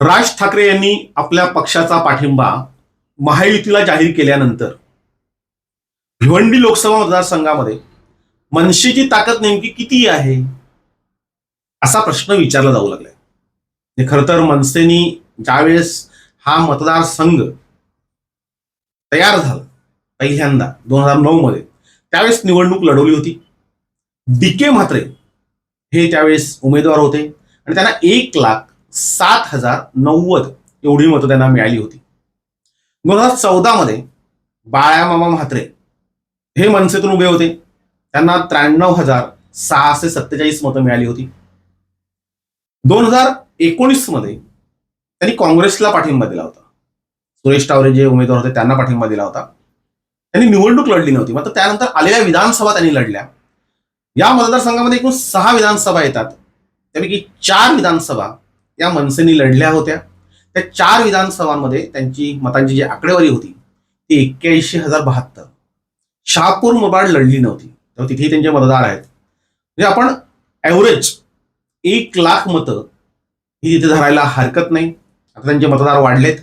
राज ठाकरे यांनी आपल्या पक्षाचा पाठिंबा महायुतीला जाहीर केल्यानंतर भिवंडी लोकसभा मतदारसंघामध्ये मनसेची ताकद नेमकी किती आहे असा प्रश्न विचारला जाऊ लागलाय. खर तर मनसेनी ज्यावेळेस हा मतदारसंघ तयार झाला पहिल्यांदा दोन हजार नऊ मध्ये त्यावेळेस निवडणूक लढवली होती. डी के म्हात्रे हे त्यावेळेस उमेदवार होते आणि त्यांना एक लाख सात हजार नव्वद एवढी मतं त्यांना मिळाली होती. दोन हजार चौदा मध्ये बाळामामा म्हात्रे हे मनसेतून उभे होते. त्यांना त्र्याण्णव हजार सहाशे सत्तेचाळीस मतं मिळाली होती. दोन हजार एकोणीसमध्ये त्यांनी काँग्रेसला पाठिंबा दिला होता. सुरेश टावरे जे उमेदवार होते त्यांना पाठिंबा दिला होता. त्यांनी निवडणूक लढली नव्हती. मात्र त्यानंतर आलेल्या विधानसभा त्यांनी लढल्या. या मतदारसंघामध्ये एकूण सहा विधानसभा येतात. त्यापैकी चार विधानसभा या मनसेने लढल्या होत्या. त्या चार विधानसभांमध्ये त्यांची मतांची जी आकडेवारी होती ती एक्क्याऐंशी हजार बहात्तर. शहापूर मुबाड लढली नव्हती. तेव्हा तिथेही त्यांचे मतदार आहेत. म्हणजे आपण ॲव्हरेज एक लाख मतं ही तिथे धरायला हरकत नाही. आता त्यांचे मतदार वाढलेत.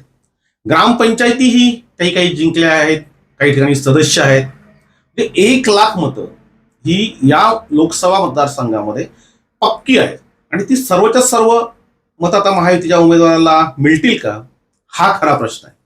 ग्रामपंचायतीही काही काही जिंकल्या आहेत काही ठिकाणी सदस्य आहेत. म्हणजे एक लाख मतं ही या लोकसभा मतदारसंघामध्ये पक्की आहेत. आणि ती सर्वच्या सर्व मग आता महायुतीच्या उमेदवाराला मिळतील का? हा खरा प्रश्न आहे.